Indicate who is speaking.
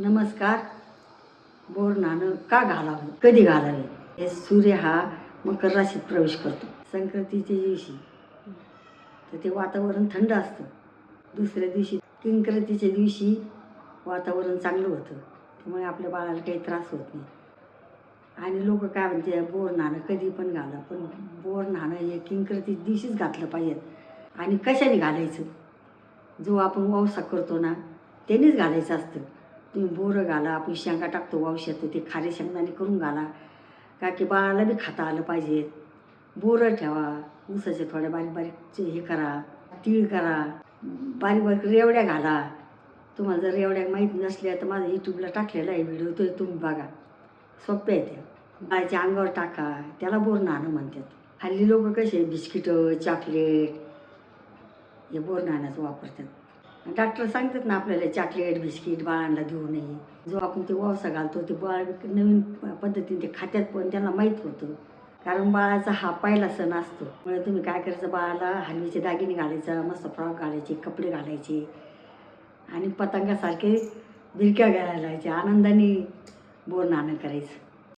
Speaker 1: नमस्कार. बोर नाणं का घालावं? कधी घालावे? हे सूर्य हा मकर राशीत प्रवेश करतो. संक्रांतीच्या दिवशी. तर ते वातावरण थंड असतं. दुसऱ्या दिवशी किंक्रांतीच्या दिवशी वातावरण चांगलं होतं. त्यामुळे आपल्या बाळाला काही त्रास होत नाही. आणि लोक काय म्हणते बोर नाणं कधी पण घाला. पण बोर नाणं हे किंक्रांती दिवशीच घातलं पाहिजे. आणि कशाने घालायचं? जो आपण वावसा करतो ना त्यांनीच घालायचं असतं. तुम्ही बोरं घाला आपण शेंगा टाकतो औषध ते खारे शेंगदाणे करून घाला. का की बाळाला बी खाता आलं पाहिजे. बोरं ठेवा ऊसाचे थोड्या बारीक बारीकचे हे करा तीळ करा बारीक बारीक रेवड्या घाला. तुम्हाला जर रेवड्या माहीत नसल्या तर माझं यूट्यूबला टाकलेला आहे व्हिडिओ तो तुम्ही बघा. सोप्या आहे त्या. बाळाच्या अंगावर टाका त्याला बोर नाणं म्हणतात. हल्ली लोक कसे बिस्किटं चॉकलेट हे बोर नाण्याचं वापरतात. डॉक्टर सांगतात ना आपल्याला चॉकलेट बिस्किट बाळांना देऊ नये. जो आपण ते वावसा घालतो ते बाळ नवीन पद्धतीने ते खात्यात पण त्यांना माहीत होतं. कारण बाळाचा हा पहिला सण असतो. म्हणजे तुम्ही काय करायचं बाळाला हलवीचे दागिने घालायचा मस्त फ्रॉक घालायचे कपडे घालायचे. आणि पतंगासारखे भिरक्या घालायच्या आनंदाने बोर नाणं करायचं.